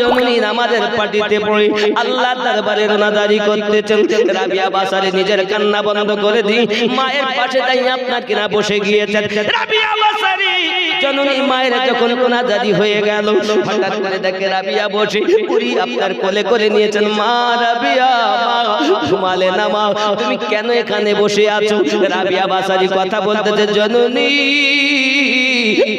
জননী নামাজের পাটিতে পড়ে আল্লাহ দরবারে রোনাদারি করতেছেন। রাবিয়া বাসারে নিজের কান্না বন্ধ করে দি মায়ের পাশে তাই আপনার কিনা বসে গিয়েছেন। রাবিয়া বাসারি, জননী মায়ের যখন কোনাদারি হয়ে গেল, হঠাৎ করে দেখে রাবিয়া বসে পুরি আপনার কোলে করে নিয়েছেন। মা, রাবিয়া ঘুমালে না মা, তুমি কেন এখানে বসে আছো? রাবিয়া বাসারি কথা বলতেছে, জননী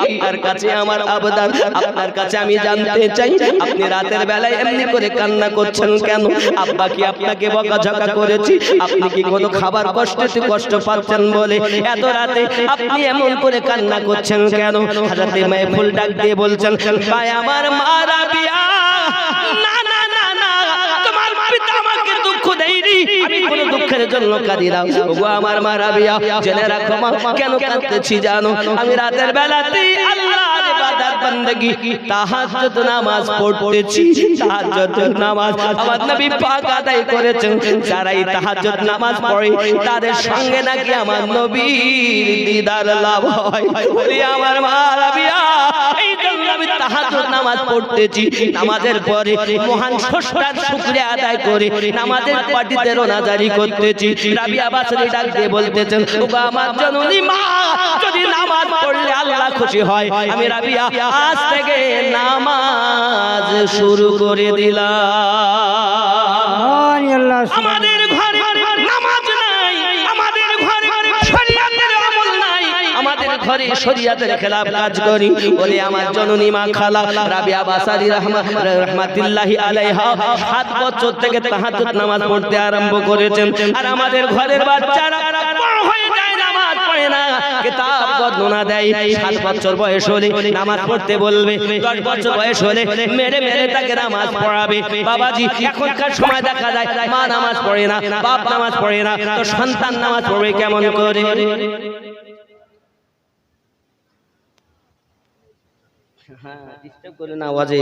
আপনার কাছে আমার আবেদন আপনার কাছে আমি জানতে চাই, আপনি রাতের বেলায় এমনি করে কান্না করছেন কেন? আব্বা কি আপনাকে বকাঝকা করেছি? আপনি কি কোনো খাবার কষ্টে কষ্ট পাচ্ছেন বলে? এত রাতে আপনি এমন করে কান্না করছেন কেন? হাজাতে মায়ে ফুল ডাক দিয়ে বলছেন, ভাই, আমার মা রাবিয়া আমি কোনো দুঃখের জন্য কাঁদি না। ওগো আমার মা রাবিয়া জেনে রাখো মা কেন কাঁদতেছি জানো? আমি রাতের বেলাতে আল্লাহর ইবাদত বান্দেগি তাহাজ্জুদ নামাজ পড়তেছি তাহাজ্জুদ নামাজ। আমার নবী পাক আদায় করেছেন যারা তাহাজ্জুদ নামাজ পড়ে তাদের সঙ্গে নাকি আমার নবীর দিদার লাভ হয়? বলি আমার মা রাবিয়া এই জন্য আমি তাহাজ্জুদ নামাজ পড়তেছি। নামাজের পরে মহান স্রষ্টার শুকরিয়া আদায় করে নামাজের পাটিতে রোনাজারি করতেছি। রাবিয়া বাসরি ডাক দিয়ে বলতেছেন ওগো আমার জননী মা যদি নামাজ পড়লে আল্লাহ খুশি হয়। আমি রাবিয়া আজ থেকে নামাজ শুরু করে দিলাম। আমাদের ঘরে শরিয়াতের খেলাফ কাজ করি। বলে আমার জননী মা খালা রাবিয়া বাসারি রহমত রহমাতুল্লাহি আলাইহা সাত বছর থেকে তাহাজ্জুদ নামাজ পড়তে আরম্ভ করেছেন। আর আমাদের ঘরের বাচ্চারা হয়ে যায়, নামাজ পড়ে না। কিতাব বর্ণনা দেয়, সাত বছর বয়স হলে নামাজ পড়তে বলবে। দশ বছর বয়স হলে মেরে মেরে তাকে নামাজ পড়াবে। বাবাজি, এখনকার সময় দেখা যায়, মা নামাজ পড়ে না, বাপ নামাজ পড়ে না, তো সন্তান নামাজ পড়বে কেমন করে? হ্যাঁ, disturb করে না আওয়াজে।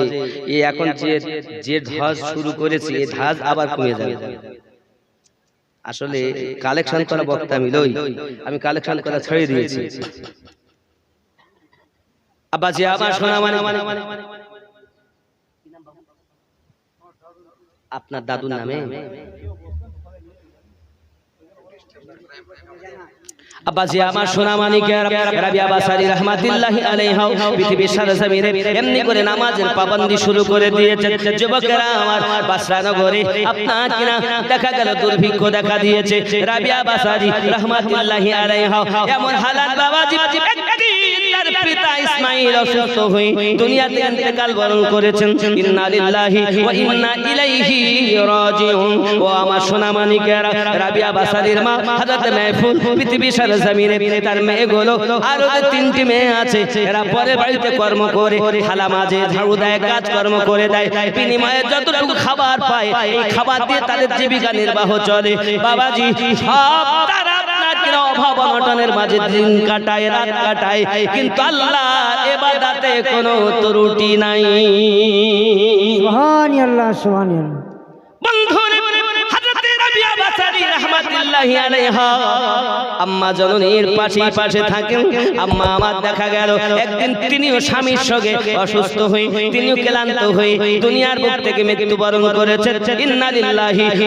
এ এখন যে যে ধাজ শুরু করেছে এই ধাজ আবার কমে যাবে। আসলে কালেকশন করা বক্তা আমি লই। আমি কালেকশন করা ছেড়ে দিয়েছি। আব্বাজি আমার শোনা মানে আপনার দাদুর নামে? আব্বাজি আমার সোনা মানিকের রাবিয়া বাসারি রহমাতুল্লাহি আলাইহা পৃথিবীর সারা জমিনে এমনি করে নামাজের পাবন্দি শুরু করে দিয়েছে যুবকেরা আমার বাসরা নগরে আপনার কিনা দেখা গেল দুর্ভিক্ষ দেখা দিয়েছে। রাবিয়া বাসারি রহমাতুল্লাহি আলাইহা এমন হালাত বাবাজি একদিন তার পিতা ইসমাইল অসুস্থ হয়ে ইন্তেকাল বরণ করেছেন। ইন্না লিল্লাহি ওয়া ইন্না ইলাইহি রাজিউন। ও আমার রাবিয়া বাসারির মা, হযরত মাহফুজ পৃথিবীর সারা জমিনে তার আরও যে তিনটি মেয়ে আছে, এরা পরে বাড়িতে কর্ম করে হালা মাঝে ঝাড়ু দেয় কাজ কর্ম করে দেয়, বিনিময়ে যতটুকু খাবার পায়, এই খাবার দিয়ে তাদের জীবিকা নির্বাহ চলে। বাবাজি, সব অভাব অনটনের মাঝে দিন কাটায়, রাত কাটায়। কিন্তু আল্লাহ এবাদাতে কোনো ত্রুটি নাই। সুবহান আল্লাহ আম্মা জননীর পাশে পাশে থাকেন। আম্মা আমার দেখা গেল। একদিন তিনিও স্বামীর সঙ্গে অসুস্থ হয়ে, তিনিও ক্লান্ত হয়ে দুনিয়ার বুক থেকে মৃত্যুবরণ করেছেন। ইন্না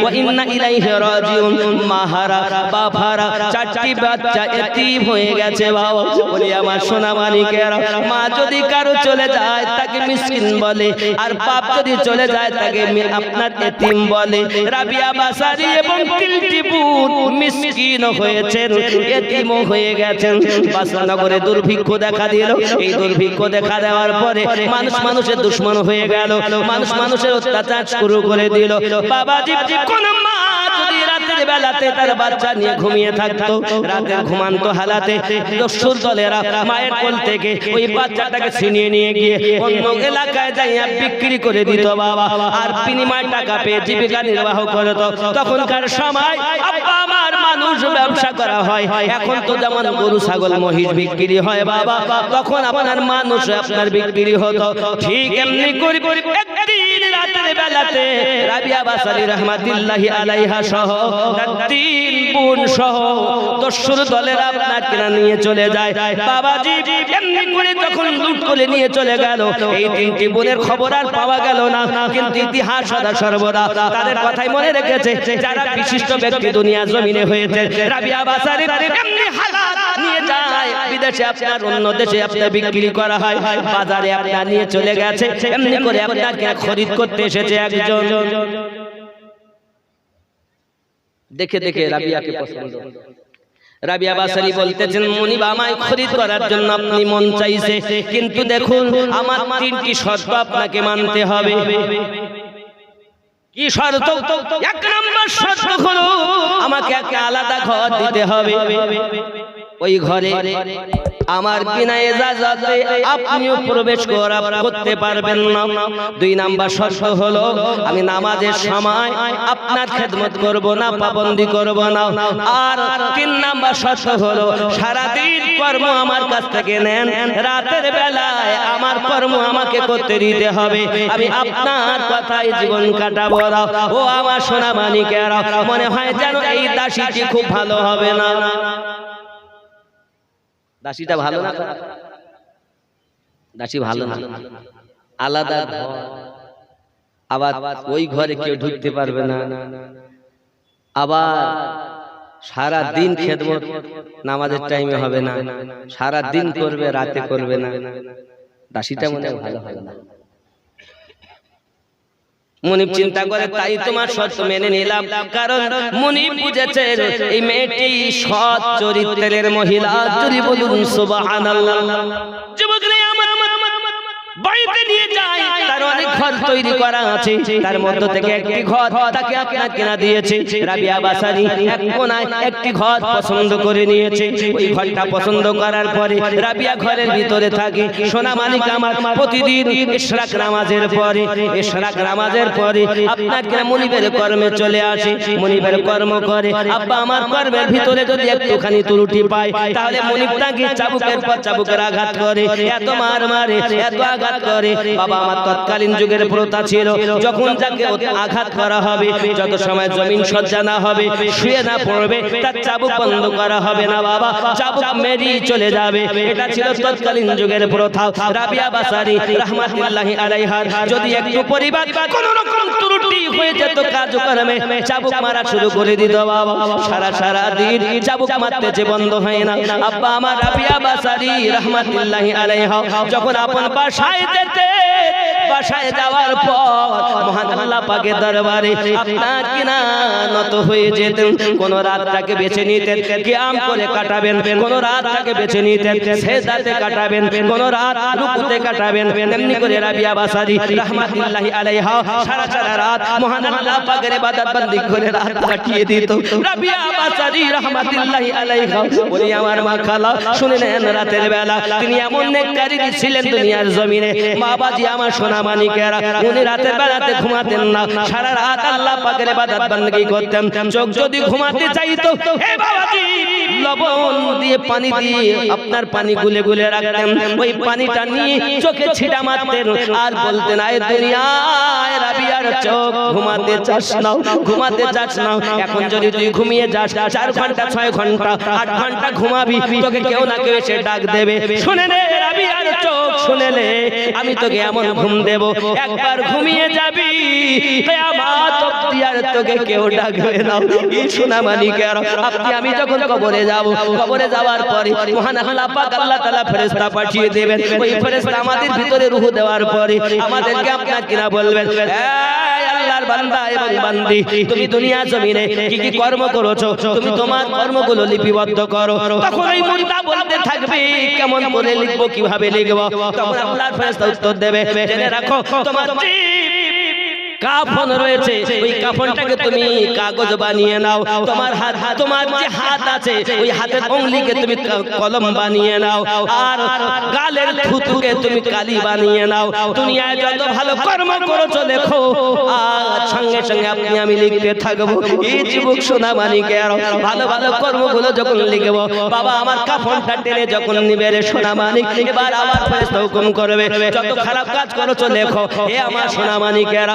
ওয়া ইন্না ইলাইহি রাজিউন। মাহারা, বাফারা, চারটি বাচ্চা এতিম হয়ে গেছে বাবা। বলি আমার সোনা মানিকেরা মা যদি কারও চলে যায়, তাকে মিসকিন বলে। আর বাপ যদি চলে যায়, তাকে আপনার এতিম বলে। রাবিয়া বাসারি এবং তিনটি পুত। মিসকিন হয়েছেন এতিম হয়ে গেছেন। বাসনগরে দুর্ভিক্ষ দেখা দিল। এই দুর্ভিক্ষ দেখা দেওয়ার পরে মানুষ মানুষের দুশ্মন হয়ে গেল। মানুষ মানুষের অত্যাচার শুরু করে দিল। বাবাজি কোন মা রাতের বেলাতে তার বাচ্চা নিয়ে ঘুমিয়ে থাকতো। রাতে ঘুমান্ত হালাতে দস্যুর দলেরা মায়ের কোল থেকে ওই বাচ্চাটাকে ছিনিয়ে নিয়ে গিয়ে অন্য এলাকায় যাইয়া বিক্রি করে দিত বাবা। আর বিনিময় টাকা পেয়ে জীবিকা নির্বাহ করত। তখনকার সময় আব্বা আমার মানুষ ব্যবসা করা হয়। এখন তো যেমন গরু ছাগল মহিষ বিক্রি হয় বাবা। তখন আপনার মানুষ আপনার বিক্রি হতো। ঠিক এমনি করি রাতের বেলাতে রাবিয়া বাসারি রহমাতুল্লাহি আলাইহা সহ তিন বোন সহ দস্যুর দলের আপনার কিনা নিয়ে চলে যায়। বাবাজি এমনি করে যখন লুট করে নিয়ে চলে গেল, এই তিনটি বোনের খবর আর পাওয়া গেল না। কিন্তু ইতিহাস সদা সর্বদা তাদের কথাই মনে রেখেছে, যারা বিশিষ্ট ব্যক্তি দুনিয়া জমিনে হয়েছে। রাবিয়া বাসারি এমনি হালাত নিয়ে যায়, বিদেশে আপনার, অন্য দেশে আপনার বিক্রি করা হয়, বাজারে আপনার নিয়ে চলে গেছে, এমনি করে আপনাকে খরিদ করতে এসেছে একজন। দেখে দেখে রাবিয়াকে পছন্দ। রাবিয়া বাসারি বলতেছেন মনিব আমায় খরিদ করার জন্য আপনি মন চাইছে। কিন্তু দেখুন আমার তিনটি শর্ত আপনাকে মানতে হবে। কি শর্ত? এক নম্বর শর্ত হলো আমাকে একটা আলাদা ঘর দিতে হবে। ওই ঘরে আমার বিনা এজাজতে আপনিও প্রবেশ করা করতে পারবেন না। দুই নাম্বার শর্ত হলো আমি নামাজের সময় আপনার খেদমত করব না পাবন্দি করব না। আর তিন নাম্বার শর্ত হলো সারাদিন কর্ম আমার কাছ থেকে নেন। রাতের বেলায় আমার কর্ম আমাকে করতে দিতে হবে। আমি আপনার কথায় জীবন কাটাবো ও আমার সোনা মানিকেরা মনে হয় যেন এই দাসীটি খুব ভালো হবে না। দাসীটা ভালো না দাসী ভালো না। আলাদা ঘর। আবার ওই ঘরে কেউ ঢুকতে পারবে না। আবার সারা দিন খেদমত, নামাজের টাইমে হবে না। সারা দিন করবে, রাতে করবে না। দাসিটা মনে হয় ভালো হবে না। মনিব চিন্তা করে তাই তোমার শর্ত মেনে নিলাম। কারণ মনিব বুঝেছে এই মেয়েটি সৎ চরিত্রের মহিলা। যদি বলুন সুবহানাল্লাহ। যুবকরা আমার বাড়িতে নিয়ে যাই অনেক ঘর তৈরি করা আছে। তার মধ্য থেকে একটি ঘর তাকে আপনার কেনা দিয়েছে। রাবিয়া বাসারি এক কোনায় একটি ঘর পছন্দ করে নিয়েছে। ওই ঘরটা পছন্দ করার পরে রাবিয়া ঘরের ভিতরে থাকে। সোনা মালিক আমার প্রতিদিন ইশরাক নামাজের পরে ইশরাক নামাজের পরে আপনার কেনা মনিবের কর্মে চলে আসে। মনিবের কর্ম করে, আব্বা, আমার কর্মের ভিতরে যদি একটুখানি ত্রুটি পায়, তাহলে মনিব তাকে চাবুকের পর চাবুকের আঘাত করে, এত মার মারে, এত আঘাত করে। বাবা আমার তৎকালীন যুগের প্রথা ছিল, যখন যাকে আঘাত করা হবে, যত সময় জমিন সজ্জা না হবে, শুয়ে না পড়বে, তার চাবুক বন্ধ করা হবে না বাবা, চাবুক মেরি চলে যাবে। এটা ছিল তৎকালীন যুগের প্রথা। রাবিয়া বাসারি রহমাতুল্লাহি আলাইহার যদি একটু পরিবার কোন রকম ত্রুটি হয়ে যেত কাজকর্মে চাবুক মারা শুরু করে দিত বাবা। সারা সারা দিন চাবুক মারতেছে বন্ধ হয় না। আব্বা আমার রাবিয়া বাসারি রহমাতুল্লাহি আলাইহা, যখন আপন বাসায় যেতে বাসায় যাওয়ার পর মহান আল্লাহ পাকের দরবারে আপনার কিনা ব্যস্ত হয়ে যেতেন। কোন রাতটাকে বেছে নিতেন কিয়াম করে কাটাবেন। কোন রাতটাকে বেছে নিতেন, সেজদাতে কাটাবেন। কোন রাত রুকুতে কাটাবেন। এমনি করে রাবিয়া বাসাদি রাহমাতুল্লাহি আলাইহা সারা সারা রাত মহান আল্লাহ পাকের ইবাদত বন্দি করে রাত কাটিয়ে দিত। রাবিয়া বাসাদি রাহমাতুল্লাহি আলাইহা বলি, আমার মা খালা, শুনে নেন রাতের বেলা। তিনি এমন নেককারী ছিলেন দুনিয়ার জমিনে। মা বাজি আমার সোনা মানিকেরা উনি রাতের বেলাতে ঘুমাতেন না। সারা রাত আল্লাহ পাকের ইবাদত বন্দি করতেন। চোখ যদি ঘুমাতে চাইতো হে বাবাজি! লবণ দিয়ে পানি দিয়ে আপনার পানি গুলে গুলে রাখতেন। ওই পানিটা নিয়ে চোখে ছিটা মারতেন। আর বলতেন, আয় দুনিয়ায় রাবিয়ার চোখ, ঘুমাতে চাস না, ঘুমাতে চাস না। এখন যদি তুই ঘুমিয়ে যাস, চার ঘণ্টা, ছয় ঘণ্টা, আট ঘণ্টা ঘুমাবি, তোকে কেউ না কেউ এসে ডাক দেবে। শুনে নে রাবিয়ার চোখ শুনেলে আমি তোকে এমন ঘুম দেব। একবার ঘুমিয়ে যাবি তোকে কেউ ডাকবে না। এই সোনা মানিকের আপনি, আমি যখন কবরে যাব কবরে যাওয়ার পরে মহান আল্লাহ আল্লাহ তাআলা ফেরেশতা পাঠিয়ে ওই ফেরেশতা আমাদের ভিতরে রূহ দেওয়ার পরে আমাদেরকে কিনা বলবেন আল্লাহর বান্দা এবং বান্দি, তুমি দুনিয়া জমিনে কি কি কর্ম করেছ? তুমি তোমার কর্মগুলো লিপিবদ্ধ করো। তখন বলতে থাকবে, কেমন করে লিখব, কীভাবে লিখব? তখন আল্লাহর ফেরেশতা উত্তর দেবে, জেনে রাখো, তোমার কাফন রয়েছে ওই কাফনটাকে তুমি কাগজ বানিয়ে নাও তোমার হাত তোমার যে হাত আছে ওই হাতের অঙ্গলিকে তুমি কলম বানিয়ে নাও আর গালের থুতুকে তুমি কালি বানিয়ে নাও দুনিয়ায় যত ভালো কর্ম করেছ দেখো আর সঙ্গে সঙ্গে আপনি আমি লিখতে থাকব এই যুবক সোনা মানিকে আর ভালো ভালো কর্মগুলো যখন লিখব বাবা আমার কাফনটা টেনে যখন নিবে রে সোনা মানিক এবার আমার ফেরেশতা হুকুম করবে যত খারাপ কাজ করেছ লেখো হে আমার সোনা মানিকেরা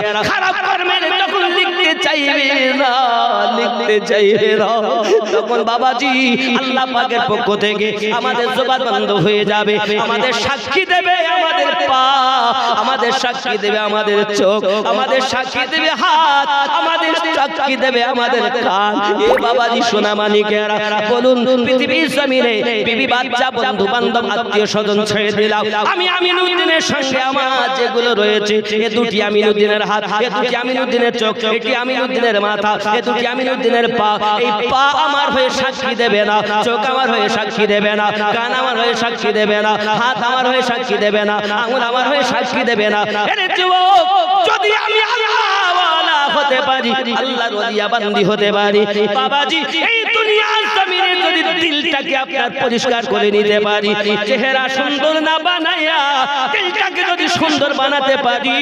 হয়ে যাবে আমাদের আমাদের আমাদের সাক্ষী দেবে আমাদের চোখ আমাদের সাক্ষী দেবে হাত আমাদের সাক্ষী দেবে আমাদের কান। এ বাবাজি সোনা মানিকেরা বলুন পৃথিবীর জমিনে বিবি বাচ্চা বন্ধু বান্ধব আত্মীয় স্বজন ছেড়ে দিলাম। আমি আমিনুদ্দিনের সঙ্গে আমার যেগুলো রয়েছে এ দুটি আমিনুদ্দিনের হাত এ দুটি আমিনুদ্দিনের চোখ এটি আমিনুদ্দিনের মাথা এ দুটি আমিনুদ্দিনের পা। এই পা আমার হয়ে সাক্ষী দেবে না চোখ আমার হয়ে সাক্ষী দেবে না কান আমার হয়ে সাক্ষী দেবে না হাত আমার হয়ে সাক্ষী দেবে না আঙুল আমার হয়ে সাক্ষী দেবে না। যদি আমি আল্লাহওয়ালা হতে পারি। আল্লাহর ওলিয়া বান্দি হতে পারি। বাবাজি এই দুনিয়ার জমিনে যদি দিলটাকে আপনার পরিষ্কার করে নিতে পারি। চেহারা সুন্দর না বানাইয়া দিলটাকে যদি সুন্দর বানাতে পারি,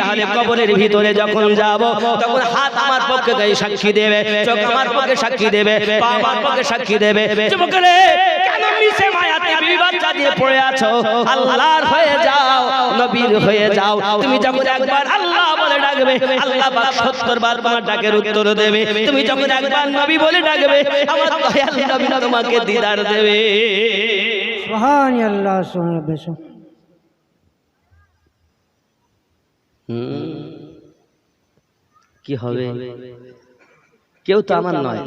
তাহলে কবরের ভিতরে যখন যাব, তখন হাত আমার পক্ষে গায়ে সাক্ষী দেবে, চোখ আমার পক্ষে সাক্ষী দেবে, পা আমার পক্ষে সাক্ষী দেবে। যুবকরে, কেন মিশে মায়াতে বিবাচ্চা দিয়ে পড়ে আছো? আল্লাহর হয়ে যাও, নবীর হয়ে যাও। তুমি যখন একবার আল্লাহ বলে ডাকবে, আল্লাহ পাক সত্তর বার তোমার ডাকের উত্তর দেবে। তুমি যখন একবার নবী বলে ডাকবে, আমার দয়াল নবী তোমাকে দিদার দেবে। সুবহান আল্লাহ সুবহান বেশ কি হবে? কেউ তো আমার নয়।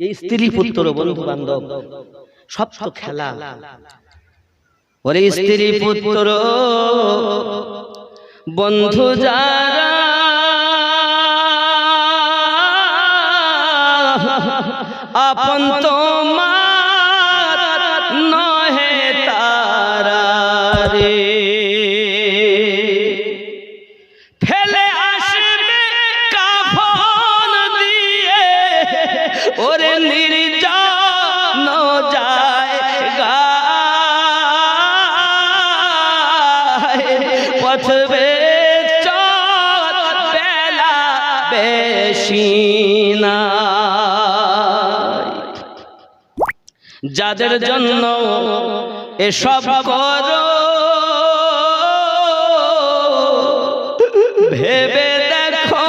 এই স্ত্রী পুত্র বন্ধু বান্ধব সব তো খেলা। ওরে স্ত্রী পুত্র বন্ধু যারা আপন তোমার যাদের জন্য এসব করো। ভেবে দেখো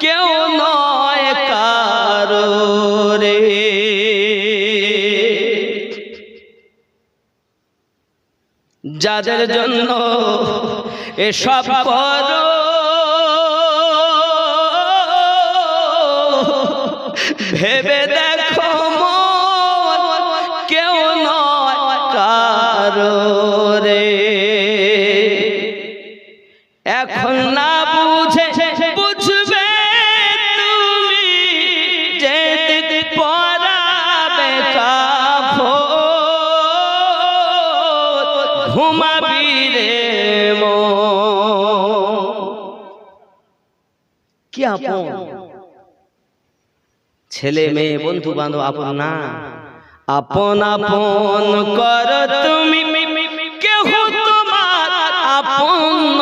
কেউ নয় কারও রে। যাদের জন্য এসব করো। ভেবে আপন ছেলে মেয়ে বন্ধু বান্ধব আপন না। আপন আপন কর তুমি। কেহ তোমার আপন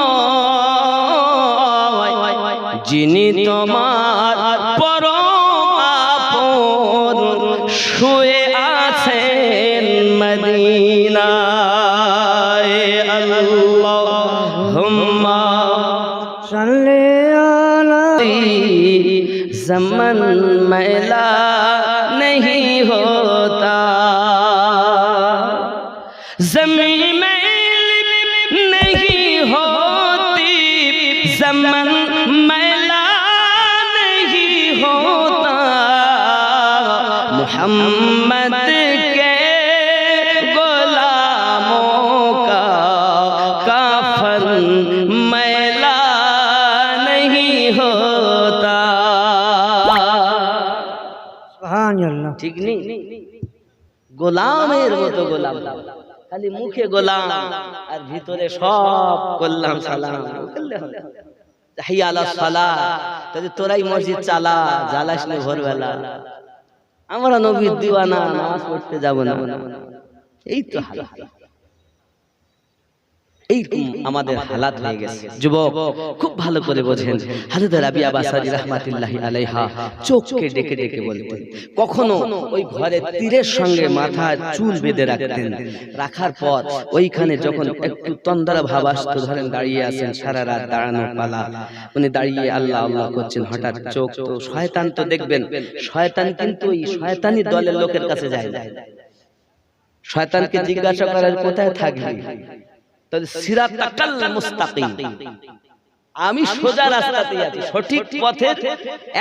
যিনি তোমার গোলামের মতো গোলাম। খালি মুখে গোলাম আর ভিতরে সব করলাম সালাম। হাইয়া আলা সালা। তাহলে তোরাই মসজিদ চালা জ্বালাস না ভোরবেলা। আমরা নবীর দিওয়ানা নামাজ পড়তে যাব না। এই তো হাল। এই আমাদের হালাত হয়ে গেছে। যুবক খুব ভালো করে বোঝেন। হাজরত রাবিয়া বাসারি রহমাতুল্লাহি আলাইহা চোখকে ডেকে ডেকে বলতেন। কখনো ওই ঘরে তীরের সঙ্গে মাথা চুল বেঁধে রাখতেন। রাখার পর ওইখানে যখন একটু তন্দরা ভাব আসতো ধরেন দাঁড়িয়ে আছেন সারা রাত দাঁড়ানো পালা। উনি দাঁড়িয়ে আল্লাহ আল্লাহ করছেন হঠাৎ চোখ। তো শয়তান তো দেখবেন শয়তান কিন্তু ওই শয়তানি দলের লোকের কাছে যায় শয়তানকে জিজ্ঞাসা করার কোথায় থাকবে তাহলে সিরাতাকাল মুস্তাকিম। আমি সোজা রাস্তাতে আছি সঠিক পথে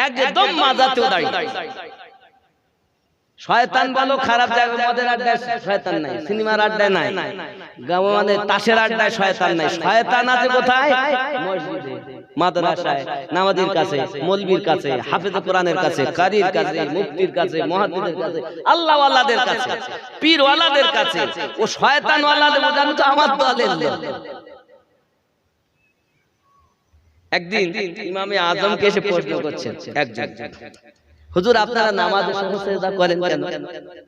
একদম মাজাতেও দাঁড়িয়ে শয়তান বলো খারাপ জায়গা মদের আড্ডায় শয়তান নাই সিনেমার আড্ডায় নাই। মানে তাসের আড্ডায় শয়তান নাই। শয়তান আছে কোথায়? মসজিদে। মাদ্রাসায় নামাজের কাছে মলবির কাছে হাফেজ কোরআনের কাছে কারির কাছে মুফতির কাছে মুহাদ্দিসের কাছে আল্লাহ ওয়ালাদের কাছে পীর ওয়ালাদের কাছে ও শয়তান ওয়ালাদের তো আমার দলের লোক। একদিন ইমামে আজমকে এসে প্রশ্ন করছেন একজন। হুজুর আপনারা নামাজে সহ সেজদা করেন কেন?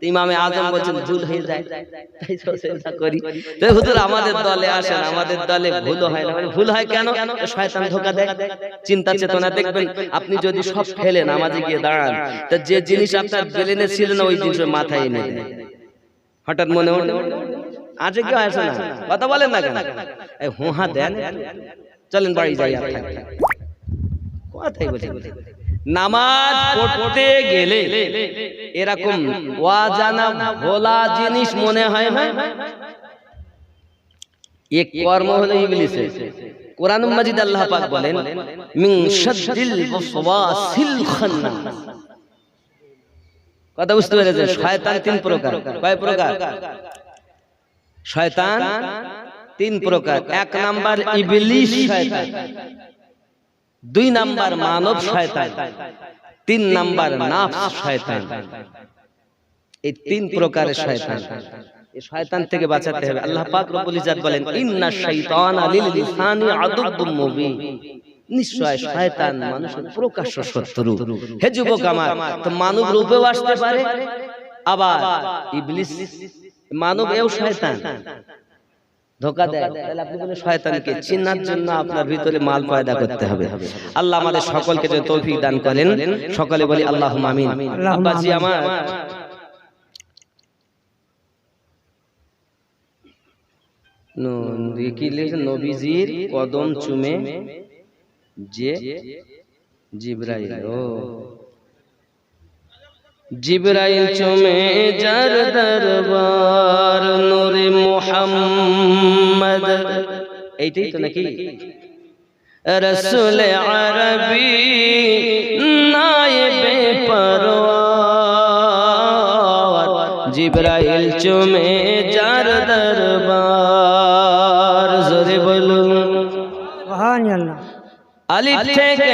ইমামে আজম বলছেন ভুল হয়ে যায়। তাই সহ সেজদা করি। তো হুজুর আমাদের দলে আসেন আমাদের দলে ভুল হয় না। ভুল হয় কেন? শয়তান ধোকা দেয় চিন্তা চেতনা দেখবেন আপনি যদি সব ফেলে নামাজে গিয়ে দাঁড়ান তো যে জিনিস আপনার ব্রেনে ছিল না ওই জিনিস মাথায় এনে দেয়। হঠাৎ মনে মনে আছে কেউ আসে না? কথা বলেন না কেন? এই হুহা দেন। চলেন বাড়ি যাই আর থাকি। কথাই বলি নামাজ পড়তে গেলে এরকম ওয়াজানা ভোলা জিনিস মনে হয় না এক কর্ম হলো ইবলিসের। কোরআন মাজিদ আল্লাহ পাক বলেন, মিন শাদ্দিল ওয়াসওয়াসিল খান্নাস কথা বুঝতে পেরেছেন? শয়তান তিন প্রকার। কয় প্রকার? শয়তান তিন প্রকার। এক নাম্বার ইবলিস শয়তান। দুই নাম্বার মানব শয়তান তিন নাম্বার নাফস শয়তান। এই তিন প্রকারের শয়তান। এই শয়তান থেকে বাঁচাতে হবে। আল্লাহ পাক রব্বুল ইজ্জত বলেন ইন্না শাইতানা লিল লিসানি আদুব্বুম মুবিন। নিশ্চয় শয়তান মানুষের প্রকাশ্য শত্রু। হে যুবক আমার তো মানব রূপেও আসতে পারে আবার ইবলিস মানব এও শয়তান। ধোকা দেয়। তাহলে আপনি বলেন শয়তানকে চিনার জন্য আপনার ভিতরে মাল পয়দা করতে হবে। আল্লাহ আমাদের সকলকে যে তৌফিক দান করেন সকলে বলি আল্লাহ আমিন। আব্বাজি আমার। কি লিখেছে নবীজির কদম চুমে যে জিব্রাইল। ও। জিব্রাইল চুমে যার দরবার নূরে মুহাম্মদ। এইটাই তো নাকি? রসুল আরবি নায়েবে পরওয়ার। জিব্রাইল চুমে যার দরবার জোরে বলুন। সুবহান আল্লাহ আলিফ থেকে